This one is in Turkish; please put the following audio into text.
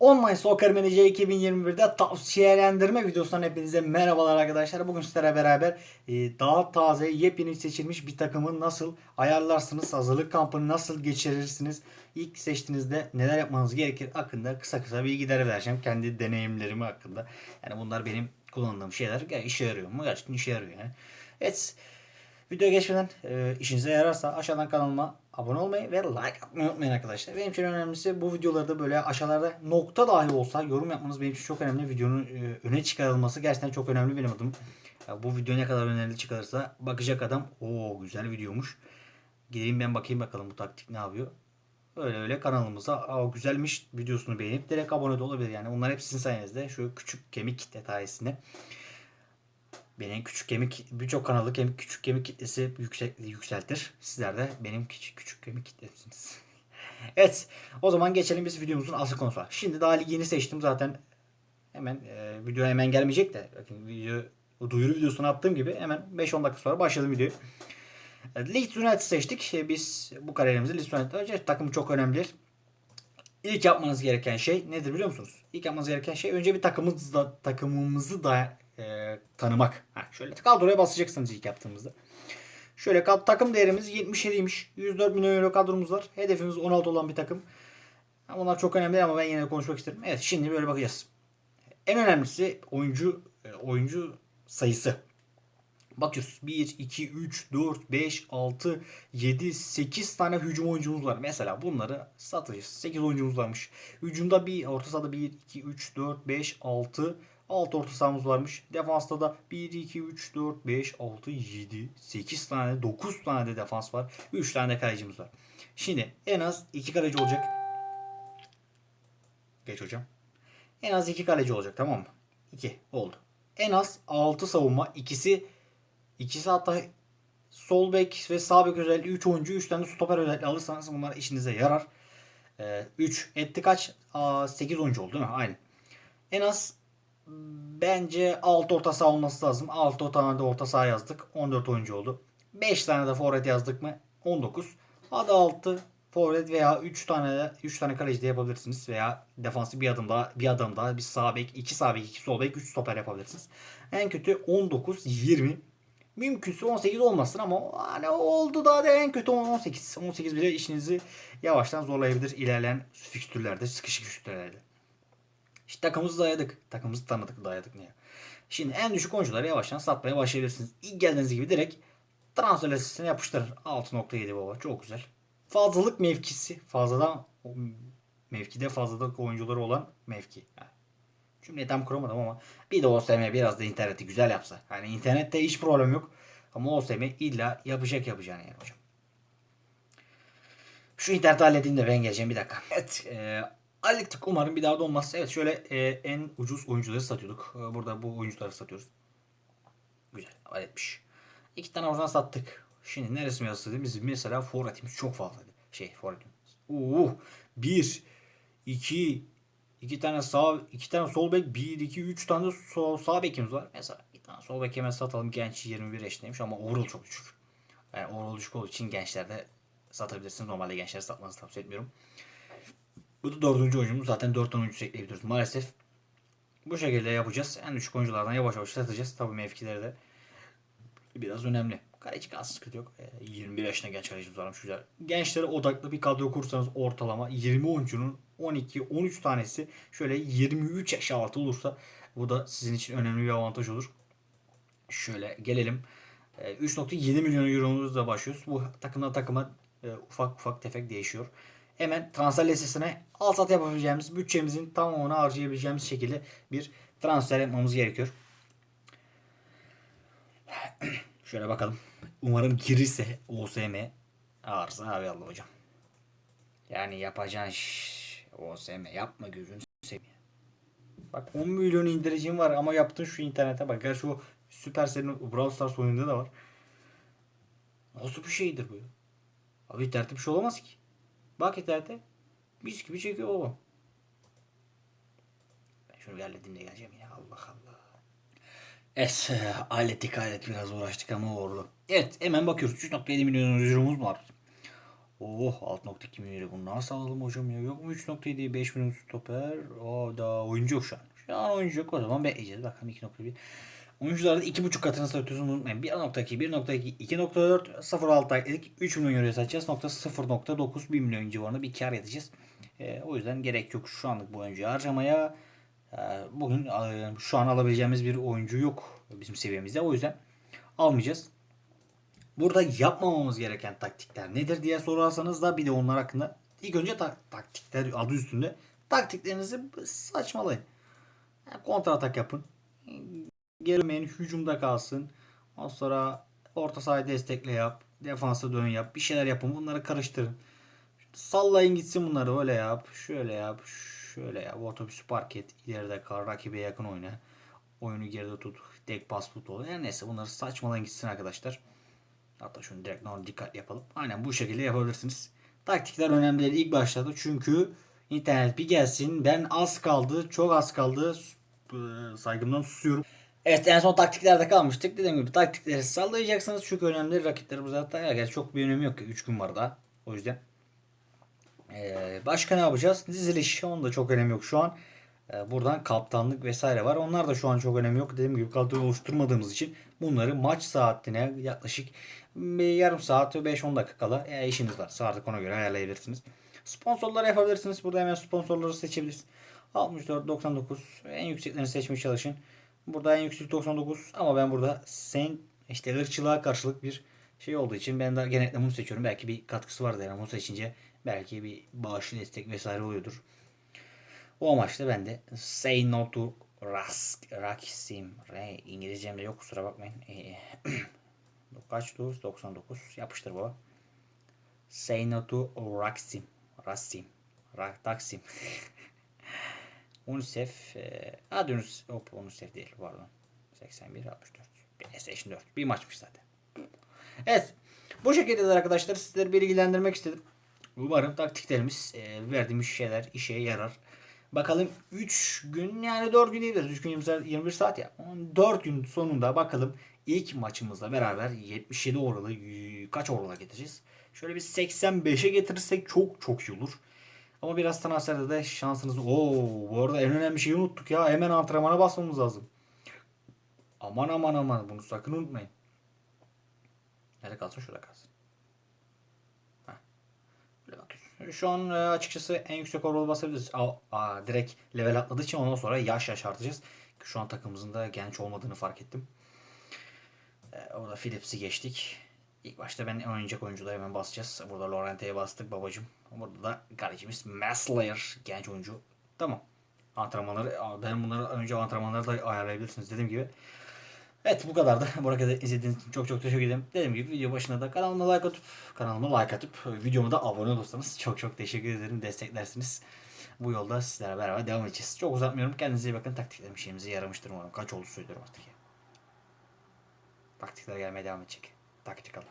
Online Soccer Manager 2021'de tavsiyelendirme videosundan hepinize merhabalar arkadaşlar. Bugün sizlere beraber e, daha taze, yepyeni seçilmiş bir takımı nasıl ayarlarsınız, hazırlık kampını nasıl geçirirsiniz, ilk seçtiğinizde neler yapmanız gerekir hakkında kısa kısa bilgiler vereceğim. Kendi deneyimlerimi hakkında. Yani bunlar benim kullandığım şeyler. Ger- işe yarıyor mu? Gerçekten işe yarıyor yani. Evet. Videoya geçmeden e, işinize yararsa aşağıdan kanalıma abone olmayı ve like atmayı unutmayın arkadaşlar. Benim için önemlisi bu videolarda böyle aşağılarda nokta dahi olsa yorum yapmanız benim için çok önemli. Videonun e, öne çıkarılması gerçekten çok önemli benim adım. Ya bu video ne kadar önemli çıkarırsa bakacak adam o güzel videomuş. Gideyim ben bakayım bakalım bu taktik ne yapıyor. Öyle öyle kanalımıza Aa, güzelmiş videosunu beğenip direkt abone de olabilir. Yani bunlar hep sizin sayenizde şu küçük kemik detaysında. Benim küçük kemik birçok kanalı kemik küçük kemik kitlesi yüksek, yükseltir. Sizler de benim küçük küçük kemik kitlesiniz. evet o zaman geçelim biz videomuzun asıl konusuna. Şimdi daha ligini seçtim zaten. Hemen e, video hemen gelmeyecek de. Bakın video duyuru videosunu attığım gibi hemen 5-10 dakika sonra başladım videoyu. Leeds United seçtik. E, Biz bu kariyerimizde Leeds United takım çok önemli. İlk yapmanız gereken şey nedir biliyor musunuz? İlk yapmanız gereken şey önce bir takımımızı takımımızı da e, tanımak. Ha, şöyle kadroya basacaksınız ilk yaptığımızda. Şöyle kad- takım değerimiz 77'ymiş. 104 milyon euro kadromuz var. Hedefimiz 16 olan bir takım. Bunlar çok önemli ama ben yine konuşmak isterim. Evet şimdi böyle bakacağız. En önemlisi oyuncu e, oyuncu sayısı. Bakıyoruz. 1, 2, 3, 4, 5, 6, 7, 8 tane hücum oyuncumuz var. Mesela bunları satacağız. 8 oyuncumuz varmış. Hücumda bir orta sahada 1, 2, 3, 4, 5, 6, 6 orta sahamız varmış. Defansta da 1, 2, 3, 4, 5, 6, 7, 8 tane, 9 tane de defans var. 3 tane de kalecimiz var. Şimdi en az 2 kaleci olacak. Geç hocam. En az 2 kaleci olacak tamam mı? 2 oldu. En az 6 savunma. ikisi ikisi hatta sol bek ve sağ bek özelliği 3 oyuncu 3 tane stoper özelliği alırsanız bunlar işinize yarar. 3 etti kaç? 8 oyuncu oldu değil mi? Aynen. En az bence 6 orta saha olması lazım. 6 tane de orta saha yazdık. 14 oyuncu oldu. 5 tane de forvet yazdık mı? 19. Hadi 6 forvet veya 3 tane de 3 tane kaleci de yapabilirsiniz veya defansı bir adım daha bir adım daha bir sağ bek, 2 sağ bek, 2 sol bek, 3 stoper yapabilirsiniz. En kötü 19 20 Mümkünse 18 olmasın ama hani oldu daha da en kötü 18. 18 bile işinizi yavaştan zorlayabilir ilerleyen fikstürlerde, sıkışık fikstürlerde. İşte takımımızı dayadık. Takımımızı tanıdık, dayadık niye? Şimdi en düşük oyuncuları yavaştan satmaya başlayabilirsiniz. İlk geldiğiniz gibi direkt transfer listesine yapıştırır. 6.7 baba. Çok güzel. Fazlalık mevkisi. Fazladan mevkide fazladan oyuncuları olan mevki. Yani cümleyi tam kuramadım ama bir de OSM biraz da interneti güzel yapsa. Hani internette hiç problem yok. Ama OSM illa yapacak yapacağını yani hocam. Şu interneti halledeyim de ben geleceğim bir dakika. Evet. E, hallettik umarım bir daha da olmaz. Evet şöyle e, en ucuz oyuncuları satıyorduk. E, burada bu oyuncuları satıyoruz. Güzel halletmiş. İki tane oradan sattık. Şimdi neresi mi? Bizim mesela forvetimiz çok fazlaydı. Şey forvetimiz. Uh, bir, iki, iki tane sağ, iki tane sol bek, bir, iki, üç tane sol, sağ bekimiz var. Mesela bir tane sol bek hemen satalım. Genç 21 yaşındaymış ama overall çok düşük. Yani overall düşük olduğu için gençlerde satabilirsiniz. Normalde gençlere satmanızı tavsiye etmiyorum. Bu da dördüncü oyuncumuz. Zaten dört oyuncu ekleyebiliyoruz maalesef. Bu şekilde yapacağız. En düşük oyunculardan yavaş yavaş satacağız. Tabii mevkileri de biraz önemli. Kaleci kalsın sıkıntı yok. Ee, 21 yaşında genç kalecimiz varmış güzel. Gençlere odaklı bir kadro kursanız ortalama 20 oyuncunun 12-13 tanesi şöyle 23 yaş altı olursa bu da sizin için önemli bir avantaj olur. Şöyle gelelim. Ee, 3.7 milyon euromuzla başlıyoruz. Bu takımdan takıma e, ufak ufak tefek değişiyor. Hemen transfer listesine alt at yapabileceğimiz, bütçemizin tamamını harcayabileceğimiz şekilde bir transfer yapmamız gerekiyor. Şöyle bakalım. Umarım girirse OSM ağırsa abi Allah hocam. Yani yapacağın şş, OSM yapma gözünü seveyim. Bak 10 milyon indiricim var ama yaptın şu internete bak. Gerçi o Supercell'in Brawl Stars oyununda da var. Nasıl bir şeydir bu ya? Abi bir şey olamaz ki. İnternette. Mis gibi çekiyor baba. Ben şunu bir halledeyim de geleceğim ya. Allah Allah. Es hallettik hallettik biraz uğraştık ama oldu. Evet hemen bakıyoruz. 3.7 milyon euromuz var. Oh 6.2 milyon bunu nasıl alalım hocam ya? Yok mu 3.7 5 milyon stoper? O da oyuncu yok şu an. Şu an oyuncu yok o zaman bekleyeceğiz. Bakalım 2.1. Oyuncularda 2.5 katını satıyorsunuz unutmayın. 1.2, 1.2, 2.4, 0.6 ekledik. 3 milyon euroya satacağız. Nokta 0.9 1 milyon civarında bir kar edeceğiz. Ee, o yüzden gerek yok şu anlık bu oyuncuyu harcamaya. Ee, bugün e, şu an alabileceğimiz bir oyuncu yok bizim seviyemizde. O yüzden almayacağız. Burada yapmamamız gereken taktikler nedir diye sorarsanız da bir de onlar hakkında ilk önce tak- taktikler adı üstünde taktiklerinizi saçmalayın. Yani kontra atak yapın. Gelmeyen hücumda kalsın. Ondan sonra orta sahayı destekle yap. Defansa dön yap. Bir şeyler yapın. Bunları karıştırın. Sallayın gitsin bunları. Öyle yap. Şöyle yap. Şöyle yap. Otobüsü park et. İleride kal. Rakibe yakın oyna. Oyunu geride tut. Tek pas futbolu. Her neyse bunları saçmalayın gitsin arkadaşlar. Hatta şunu direkt normal dikkat yapalım. Aynen bu şekilde yapabilirsiniz. Taktikler önemli değil ilk başladı. Çünkü internet bir gelsin. Ben az kaldı. Çok az kaldı. Saygımdan susuyorum. Evet en son taktiklerde kalmıştık. Dediğim gibi taktikleri sallayacaksınız. Çünkü önemli rakiplerimiz hatta ya, çok bir önemi yok. 3 gün var daha. O yüzden. Ee, başka ne yapacağız? Diziliş. Onun da çok önemi yok şu an. Ee, buradan kaptanlık vesaire var. Onlar da şu an çok önemi yok. Dediğim gibi kadro oluşturmadığımız için bunları maç saatine yaklaşık bir yarım saat ve 5-10 dakika kala eğer işiniz varsa artık ona göre ayarlayabilirsiniz. Sponsorlar yapabilirsiniz. Burada hemen sponsorları seçebilirsiniz. 64-99 en yükseklerini seçmeye çalışın. Burada en yüksek 99 ama ben burada sen işte ırkçılığa karşılık bir şey olduğu için ben de genellikle bunu seçiyorum. Belki bir katkısı vardır yani bunu seçince belki bir bağışlı destek vesaire oluyordur. O amaçla ben de Say No to Rask, Raksim. Re, İngilizcem de yok kusura bakmayın. Ee, kaç dur? 99. Yapıştır baba. Say No to Raksim. Rasim. Rak, Taksim. UNICEF. E, hadi UNICEF. Hop, UNICEF değil pardon. 81 64. PlayStation 4. Bir maçmış zaten. Evet. Bu şekilde de arkadaşlar sizleri bilgilendirmek istedim. Umarım taktiklerimiz e, verdiğimiz şeyler işe yarar. Bakalım 3 gün yani 4 gün diyebiliriz. 3 gün 20 saat, 21 saat ya. 4 gün sonunda bakalım ilk maçımızla beraber 77 oralı kaç oralı getireceğiz? Şöyle bir 85'e getirirsek çok çok iyi olur. Ama biraz transferde de şansınız. Oo, bu arada en önemli şeyi unuttuk ya. Hemen antrenmana basmamız lazım. Aman aman aman bunu sakın unutmayın. Nerede kalsın? Şurada kalsın. Şu an e, açıkçası en yüksek overall basabiliriz. Aa, aa, direkt level atladığı için ondan sonra yaş yaş artacağız. Şu an takımımızın da genç olmadığını fark ettim. E, orada Philips'i geçtik. İlk başta ben oynayacak oyuncuları hemen basacağız. Burada Lorente'ye bastık babacım. Burada da kalecimiz Maslayer genç oyuncu. Tamam. Antrenmanları ben bunları önce antrenmanları da ayarlayabilirsiniz dediğim gibi. Evet bu kadardı. Buraya kadar izlediğiniz için çok çok teşekkür ederim. Dediğim gibi video başında da kanalıma like atıp kanalıma like atıp videoma da abone olursanız çok çok teşekkür ederim. Desteklersiniz. Bu yolda sizlerle beraber devam edeceğiz. Çok uzatmıyorum. Kendinize iyi bakın. Taktiklerim işimize yaramıştır umarım. Kaç oldu söylüyorum artık ya. Taktikler gelmeye devam edecek. Taktik alın.